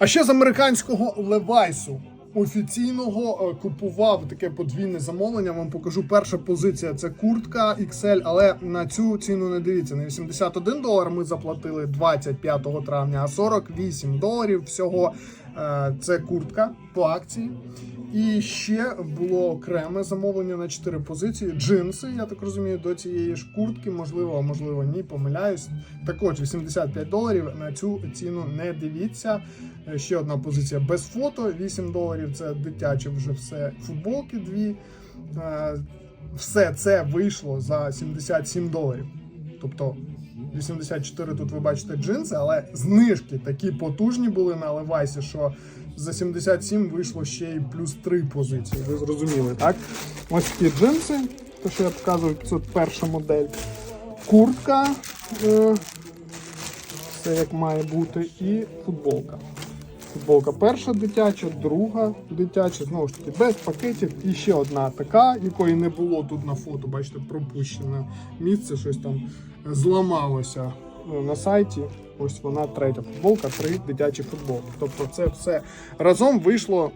А ще з американського Левайсу. Офіційного е, купував таке подвійне замовлення. Вам покажу. Перша позиція це куртка XL, але на цю ціну не дивіться. На 81 долар ми заплатили 25 травня, а 48 доларів всього е, це куртка по акції. І ще було окреме замовлення на 4 позиції. Джинси, я так розумію, до цієї ж куртки, можливо, а можливо, ні, помиляюсь. Також 85 доларів. На цю ціну не дивіться. Е, Ще одна позиція без фото, 8 доларів. Це дитяче вже все. Футболки дві. Е, Все це вийшло за 77 доларів. Тобто 84 тут ви бачите джинси, але знижки такі потужні були на Левайсі, що за 77 вийшло ще й плюс 3 позиції. Ви зрозуміли, так? Ось такі джинси, те, що я показував, це перша модель. Куртка, е, все як має бути, і футболка. Футболка перша дитяча, друга дитяча, знову ж таки, без пакетів. І ще одна така, якої не було тут на фото. Бачите, пропущене місце, щось там зламалося е, на сайті. Ось вона третя футболка, три дитячі футболки. Тобто це все разом вийшло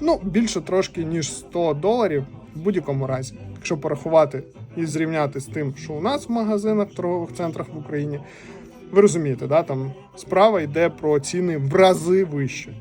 ну, більше трошки, ніж 100 доларів в будь-якому разі. Якщо порахувати і зрівняти з тим, що у нас в магазинах, торгових центрах в Україні, ви розумієте, да, там справа йде про ціни в рази вище.